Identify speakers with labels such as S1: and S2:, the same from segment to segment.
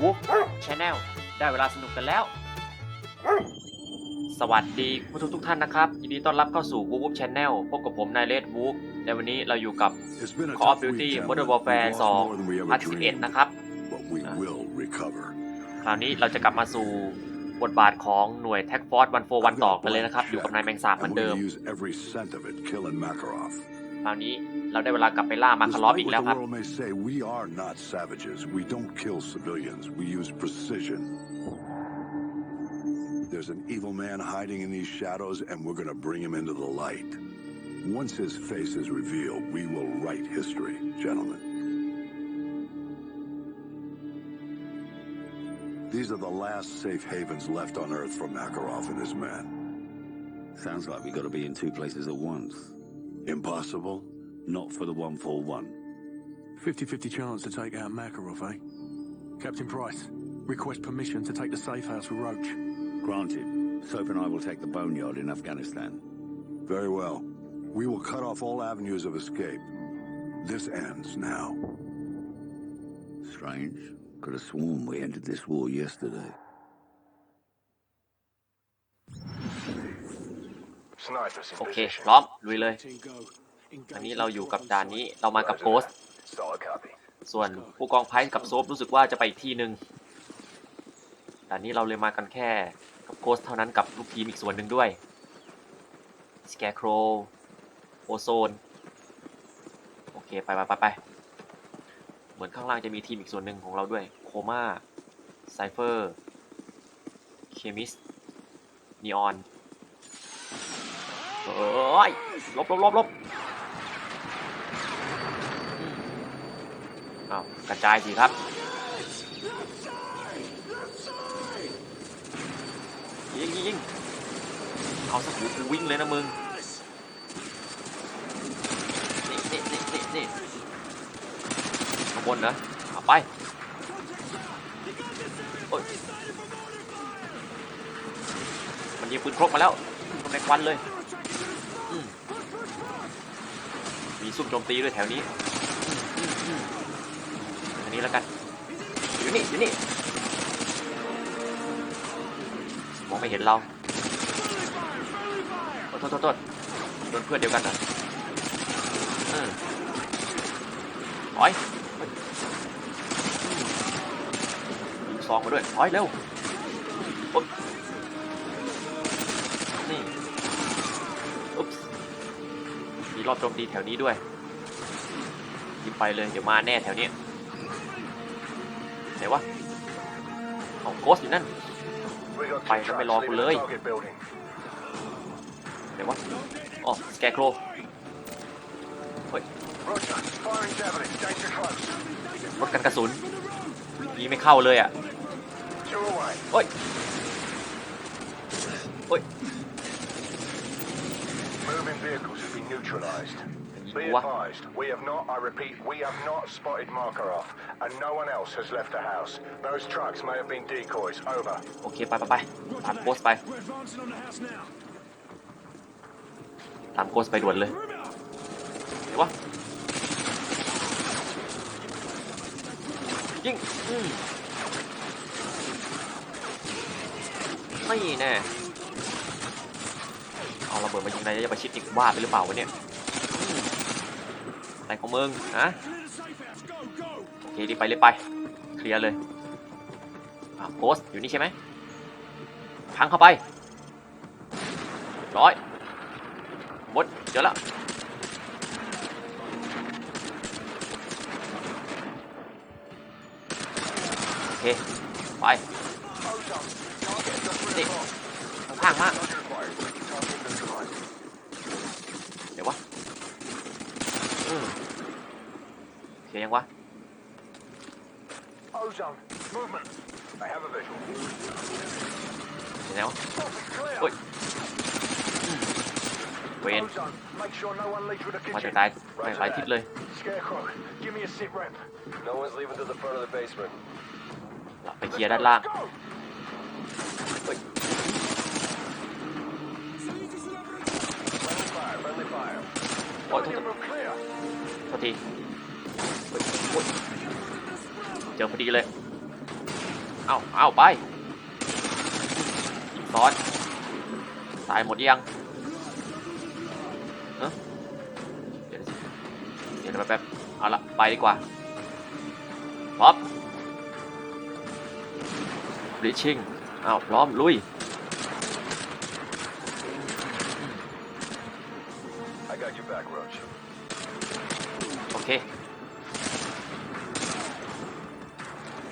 S1: Wolf Channel ได้เวลาสนุกกันแล้ว สวัสดีผู้ชมทุกท่านนะครับ ยินดีต้อนรับเข้าสู่ Wolf Channel พบกับผมนายเลดวูฟในวันนี้เราอยู่กับ
S2: It's been a
S1: Call of
S2: tough
S1: Duty
S2: week, Captain.
S1: Modern Warfare
S2: We've lost more than we
S1: 2
S2: ever
S1: พาร์ท11
S2: dreamed,
S1: นะครับ
S2: but we
S1: Uh.
S2: will recover.
S1: คราวนี้เราจะกลับมาสู่บทบาทของหน่วย Tag Force 141ต่อกันเลยนะครับ อยู่กับนายแมงสาบเหมือ
S2: And
S1: น
S2: we're
S1: เดิม
S2: gonna use every cent of it killing Makarov.
S1: คราวนี้เราได้เวลากลับไปล่ามาคารอฟ
S2: Despite
S1: อีก
S2: what
S1: แล้ว
S2: the
S1: ครับ
S2: world may say, we are not savages. We don't kill civilians. We use precision. There's an evil man hiding in these shadows, and we're gonna bring him into the light. Once his face is revealed, we will write history, gentlemen. These are the last safe havens left on Earth for Makarov and his men.
S3: Sounds like we got to be in two places at once.
S2: Impossible?
S3: Not for the 141.
S4: 50-50 chance to take out Makarov, eh? Captain Price, request permission to take the safe house with Roach.
S3: Granted, Soap and I will take the boneyard in Afghanistan.
S2: Very well. We will cut off all avenues of escape. This ends now.
S3: Strange. Could have sworn we ended this war yesterday.
S1: โอเคพร้อมลุยเลยอันนี้เราอยู่กับด่านนี้เรามากับโกสส่วนผู้กองไพ่กับโซฟรู้สึกว่าจะไปอีกที่หนึ่งด่านนี้เราเลยมากันแค่กับโกสเท่านั้นกับลูกทีมอีกส่วนหนึ่งด้วยสแกร์โครโอโซนโอเคไปไปไปไปเหมือนข้างล่างจะมีทีมอีกส่วนหนึ่งของเราด้วยโคมาไซเฟอร์เคมิสนีออน เอ้ยลบลบลบลบอ้าวกระจายสิครับยิงยิงยิงเอาสักหูกูวิ่งเลยนะมึง นี่นี่นี่นี่นี่ข้างบนนะเอาไปโอ้ยมันยิงปืนครกมาแล้วตรงในควันเลย อืมมี ซุ่มโจมตีด้วยแถวนี้อันนี้แล้วกันอยู่นี่อยู่นี่มองไม่เห็นเราโอ้โทษโทษโทษโดนเพื่อนเดียวกันเหรอออถอยเฮ้ยอืมยิงซองมาด้วยถอยเร็ว รอบโจมตีแถวนี้ด้วยยิงไปเลยเดี๋ยวมาแน่แถวนี้ไหนวะเอาโกสอยู่นั่น ไปแล้วไม่รอกูเลยไหนวะอ๋อสแกรโครเฮ้ยรถกันกระสุนยิงไม่เข้าเลยอะเฮ้ยเฮ้ย
S5: Moving vehicles have been neutralized.
S1: ยิง
S5: Be
S1: กูวะ
S5: advised, we have not, I repeat, we have not spotted Makarov, and no one else has left the house. Those trucks may have been decoys. Over.
S1: โอเค ไปไปไปตามโกสไป
S4: We're advancing on the house now.
S1: ตามโกสไปด่วนเลยไหนวะยิงอืมไม่แน่ เอาระเบิดมายิงนายจะประชิดอีกว่าไปหรือเปล่าวะเนี่ยอะไรของมึงฮะโอเครีบไปรีบไป เคลียร์เลยอะโกสอยู่นี่ใช่ไหมพังเข้าไปร้อยหมดเจอแล้วโอเคไปนี่ข้างมากเดี๋ยววะอืม โอเคยังวะ
S5: Ozone, movement. I have a visual.
S1: เดี๋ยวนะ
S5: Clear.
S1: โอ้ยอืม เจอพอดีเลย เอาเอาไปซอน ตายหมดยังเดี๋ยวแป๊บเอาละไปดีกว่าป๊อปบลิชชิ่งอ้าวพร้อม ลุย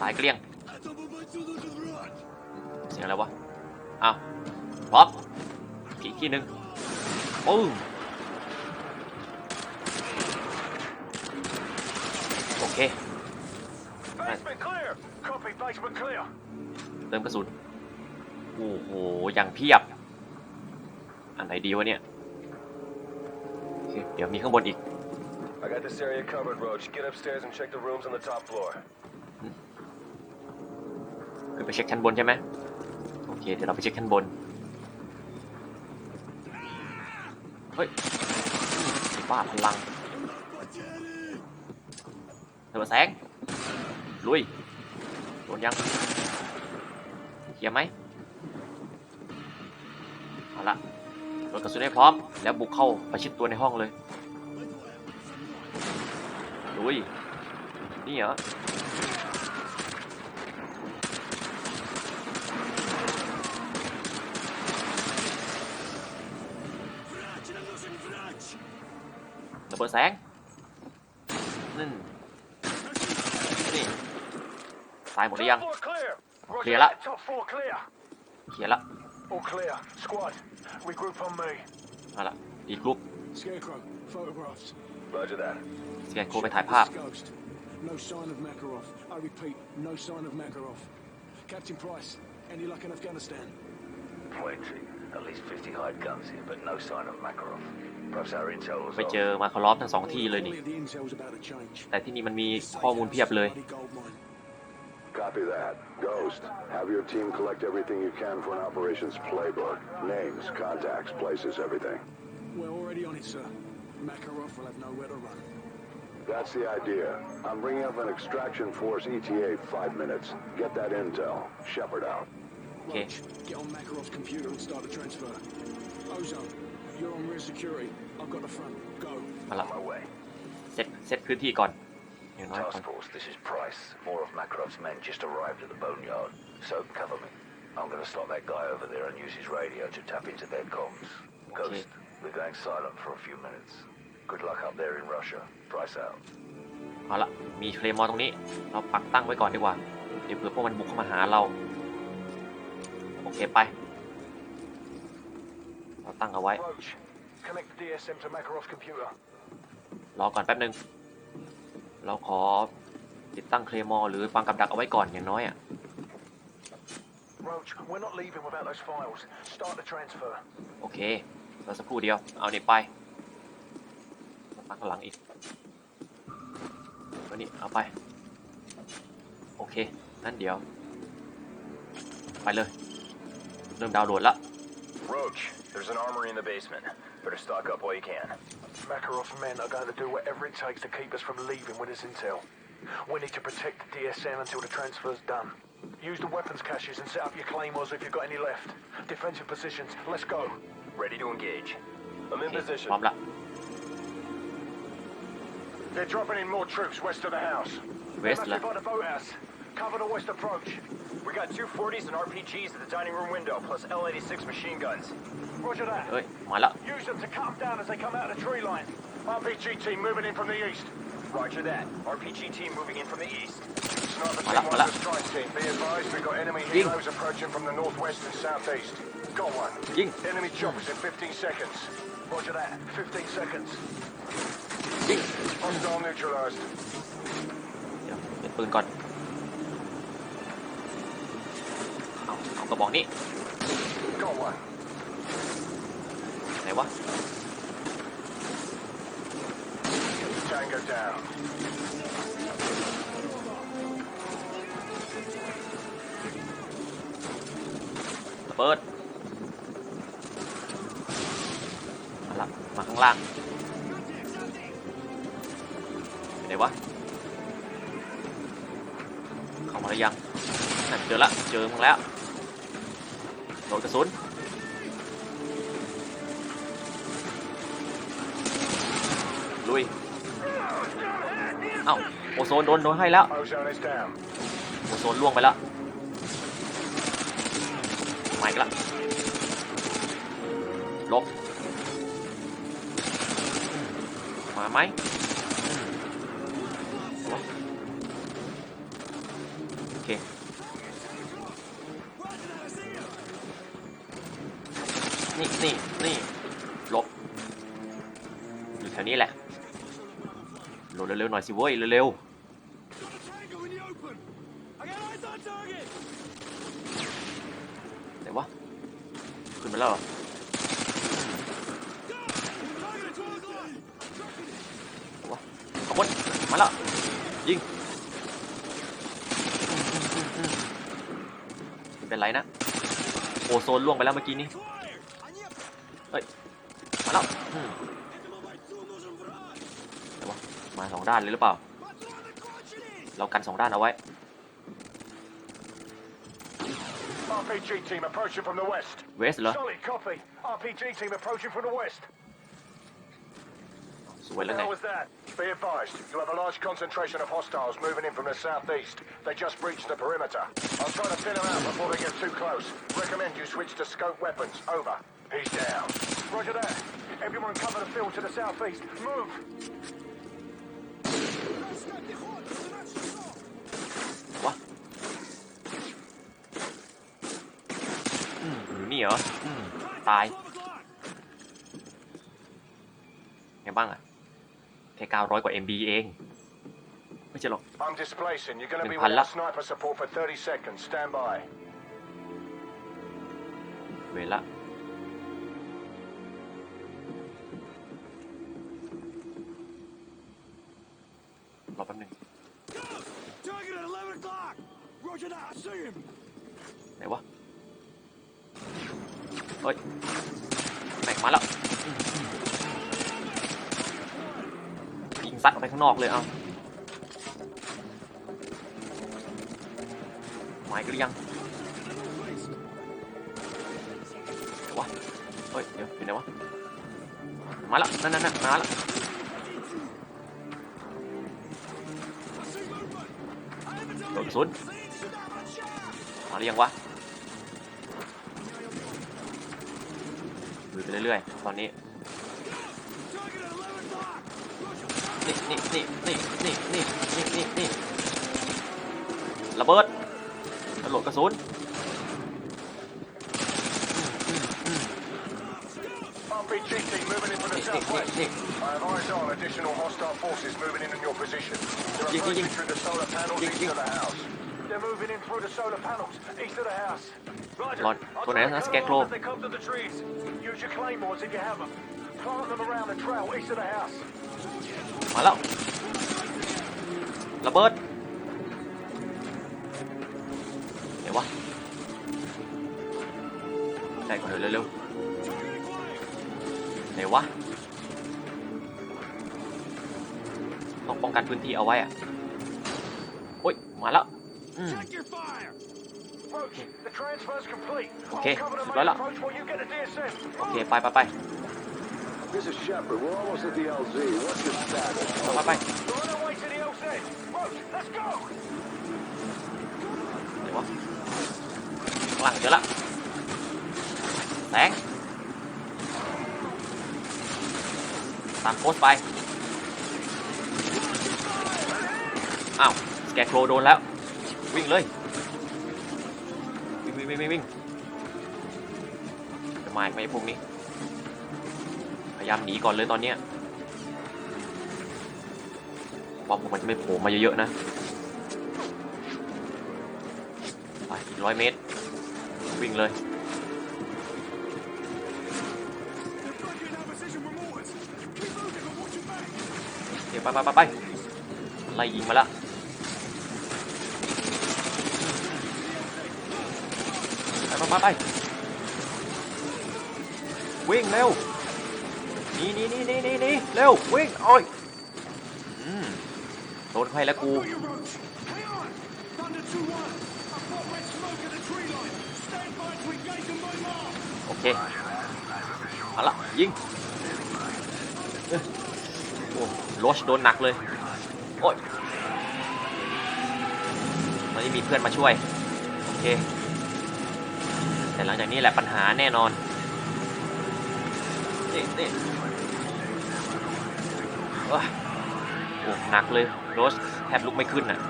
S1: ตายเกลี้ยง เสียงอะไรวะ อ้าวพร้อมอีกทีหนึ่งปึ้งโอเค
S5: Basement clear! Copy, basement clear.
S1: เติมกระสุน โอ้โห อย่างเพียบ อันไหนดีวะเนี่ยโอเคเดี๋ยวมีข้างบนอีก
S6: I got this area covered, Roach. Get upstairs and check the rooms on the top floor.
S1: ขึ้นไปเช็คชั้นบนใช่ไหมโอเค เดี๋ยวเราไปเช็คชั้นบน เฮ้ยบ้าพลังเธอมาแสง ลุย โดนยังเคลียร์ไหมเอาละโดนกระสุนให้พร้อม แล้วบุกเข้าประชิดตัวในห้องเลย ลุย นี่เหรอ ระเบิดแสงนั่นนี่ตายหมดหรือยัง
S5: Top floor clear. Roger
S1: Clear
S5: that.
S1: up.
S5: Top floor clear.
S1: เคลียร์ละ
S5: All clear. Squad, regroup on me.
S1: เอาละอีกกรุ๊ป
S4: Scarecrow, photographs.
S6: Roger that.
S1: สแกนโคไปถ่ายภาพ
S4: Ghost. No sign of Makarov. I repeat, no sign of Makarov. Captain Price, any luck in Afghanistan?
S3: Plenty. At least 50 hide guns here, but no sign of Makarov. Perhaps our intel was
S1: ไป
S3: off.
S1: เจอมาคารอฟทั้งสองที่เลยนี่
S4: All of the intel's about to change.
S1: แต่ที่นี่มันมีข้อมูลเพียบเลย
S4: Bloody gold mine.
S2: Copy that. Ghost, have your team collect everything you can for an operations playbook. Names, contacts, places, everything.
S4: We're already on it, sir. Makarov will have nowhere to run.
S2: That's the idea. I'm bringing up an extraction force ETA five minutes. Get that intel. Shepard out.
S1: Okay.
S4: Roach, get on Makarov's computer and start the transfer. Ozone, you're on rear security. I've got the front. Go.
S1: เอาละ
S3: On my way.
S1: เซตเซตพื้นที่ก่อน อย่างน้อยก่อน
S3: Task Force, this is Price. More of Makarov's men just arrived at the boneyard. So cover me. I'm gonna stop that guy over there and use his radio to tap into their comms. Ghost, we're going silent for a few minutes. Good luck up there in Russia. Price out.
S1: เอาละมีเคลมอร์ตรงนี้ เราปักตั้งไว้ก่อนดีกว่า เดี๋ยวเผื่อพวกมันบุกเข้ามาหาเรา โอเคไป เราตั้งเอาไว้
S5: Roach, connect the DSM to Makarov's computer.
S1: รอก่อนแป๊บนึง เราขอติดตั้งเคลมอร์หรือวางกับดักเอาไว้ก่อนอย่างน้อยอะ
S5: Roach, we're not leaving without those files. Start the transfer.
S1: โอเค เราสักครู่เดียว เอานี่ไปตั้งข้างหลังอีกก็นี่เอาไป โอเค นั่นเดี๋ยว ไปเลย เริ่มดาวน์โหลดละ
S6: Roach, there's an armory in the basement. Better stock up while you can.
S5: Makarov's men are going to do whatever it takes to keep us from leaving with this intel. We need to protect the DSM until the transfer's done. Use the weapons caches and set up your claymores if you've got any left. Defensive positions. Let's go.
S6: Ready to engage. I'm
S1: โอ
S6: in
S1: เค
S6: position.
S1: พร้อมละ
S5: They're dropping in more troops west of the house. They
S1: West
S5: must
S1: la-
S5: be by the boathouse. Cover the west approach.
S6: We got two 40s and RPGs at the dining room window, plus L-86 machine guns.
S5: Roger that.
S1: เอ้ย มาละ
S5: Use them to cut them down as they come out of the tree line. RPG team moving in from the east.
S6: Roger that. RPG team moving in from the east.
S5: Sniper
S1: Hola,
S5: team
S1: hola.
S5: wants the strike team. Be advised, we've got enemy
S1: Ding.
S5: helos approaching from the northwest and southeast. Got one.
S1: Ding.
S5: Enemy choppers in 15 seconds. Roger that. 15 seconds.
S1: ยิง
S5: Hostile neutralized.
S1: เดี๋ยวเป็นปืนก่อน ระบอกนี้
S5: Got one.
S1: ไหนวะ
S5: Tango down.
S1: ระเบิดมาละมาข้างล่างอยู่ไหนวะเข้ามาหรือยังนั่นนั่นเจอละเจอมึงแล้ว โดนกระสุนลุย เอ้า โอโซนโดนโดนให้แล้ว
S5: Ozone is down.
S1: โอโซนล่วงไปแล้วมาอีกละลบ มาไหมโอเค นี่นี่นี่ลบอยู่แถวนี้แหละโหลดเร็วๆหน่อยสิเว้ยเร็วๆไหนวะขึ้นมาแล้วเหรอขบวนมาแล้วยิงเป็นไรนะโอโซนล่วงไปแล้วเมื่อกี้นี้ เฮ้ย มาแล้วอืมไหนวะมาสองด้านเลยหรือเปล่า เรากันสองด้านเอาไว้
S5: RPG team approaching from the west.
S1: เวสเหรอ
S5: Solid copy. RPG team approaching from the west.
S1: สวยแล้วไง
S5: How was that? Be advised, you have a large concentration of hostiles moving in from the southeast. They just breached the perimeter. I'll try to thin them out before they get too close. Recommend you switch to scope weapons. Over. He's down. Roger that. Everyone cover the field to the southeast. Move.
S1: วะอืมอยู่นี่เหรออืมตาย ไงบ้างอะแค่900 กว่า MB เอง ไม่ใช่หรอก
S5: I'm displacing. You're going to be
S1: Impala.
S5: without sniper support for 30 seconds. Stand by.
S1: เวลละ อแป๊บหนึง
S4: Target at 11 o'clock! Roger that, I see him!
S1: ไหนวะเฮ้ยแม่งมาแล้วยิงซัดออกไปข้างนอกเลยเอาหมายกันหรือยังเดี๋ยววะเฮ้ยเดี๋ยวอยู่ไหนวะมาแล้วนั่นนั่นนั่นมาแล้ว โดนกระสุนมาหรือยังวะลุยไปเรื่อยๆ ตอนนี้ นี่นี่นี่นี่นี่นี่นี่นี่นี่ระเบิดกระโหลกกระสุน
S5: RPG team moving in from the
S1: นี่นี่
S5: southwest.
S1: นี่
S5: I have eyes on additional hostile forces moving in on your position. They're
S1: Ying, ying,
S5: approaching
S1: ying.
S5: through the solar panels
S1: Ying,
S5: east
S1: ying.
S5: of the house. They're moving in through the solar panels east of the house. Roger.
S1: รอด
S5: I'll
S1: ตัวไหน
S5: try to
S1: นะ
S5: cut
S1: สแก
S5: them
S1: โคร
S5: off as they come to the trees. Use your claymores if you have them. Plant them around the trail east of the house.
S1: มาแล้ว ระเบิดเดี๋ยววะได้ก่อนเถอะเร็วๆไหนวะ ต้องป้องกันพื้นที่เอาไว้อะโอ้ยมาแล้ว
S5: โอ
S1: เคสุ
S5: ดแล้วล่ะ
S1: โอเคไปไปไปไปไปไหนวะหลังเจอละแสงตามโค้ดไป อ้าวสแกโครโดนแล้ว วิ่งเลย วิ่งวิ่งวิ่งวิ่งจะมาอีกไหมไอ้พวกนี้ พยายามหนีก่อนเลยตอนเนี้ยป้อมพวกมันจะไม่โผล่มาเยอะๆนะไปอีกร้อยเมตร วิ่งเลยโอเคไปไปไปไปไล่ยิงมาแล้ว ไปไปไปไป วิ่งเร็วหนี่นี่นี่นี่นี่นี่เร็ววิ่งโอ้ยอืมโดนใครแล้วกู
S4: Got your roach! Hang on! Thunder 2-1! I fought Red
S1: โอเคเอาละยิงเอ้ยโอ้โรชโดนหนักเลย โอ้ยตอนนี้มีเพื่อนมาช่วย โอเค แต่หลังจากนี้แหละปัญหาแน่นอนนี่นี่โอ้ยโอ้หนักเลยโรสแทบลุกไม่ขึ้นน่ะ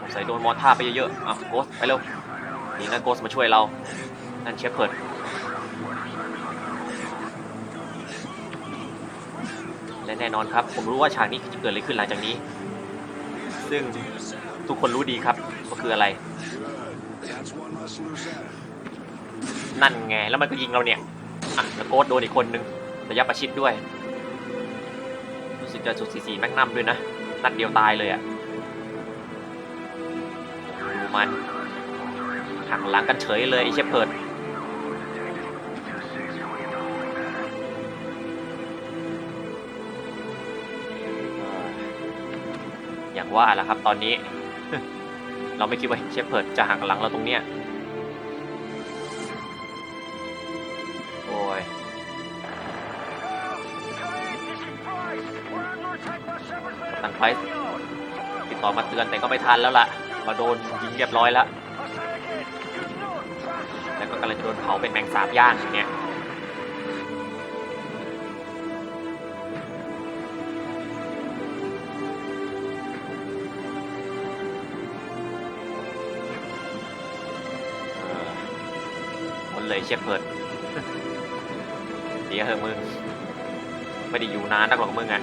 S1: สงสัยโดนมอท่าไปเยอะๆอะโกสไปเร็วนี่นะโกสมาช่วยเรา นั่นเชฟเพิร์ดและแน่นอนครับ ผมรู้ว่าฉากนี้จะเกิดอะไรขึ้นหลังจากนี้ ซึ่งทุกคนรู้ดีครับว่าคืออะไร นั่นไง แล้วมันก็ยิงเราเนี่ย อะแล้วโกสโดนอีกคนนึงระยะประชิดด้วย รู้สึกจะจุดสีสีแมกนัมด้วยนะ นัดเดียวตายเลยอะ่ะดูมันหักหลังกันเฉยเลยไอเชฟเพิร์ดอย่างว่าแหละครับตอนนี้ เราไม่คิดว่าเชฟเพิร์ดจะหักหลังเราตรงเนี้ย มาเตือนแต่ก็ไม่ทันแล้วล่ะมาโดนยิงเรียบร้อยแล้ว แล้วก็กำลังจะโดนเผาเป็นแมงสาบย่างอย่างเนี้ยเออหมดเลยเชฟเพิร์ดเดี๋ยวเหอะมึง ไม่ได้อยู่นานนักหรอกมึงอะ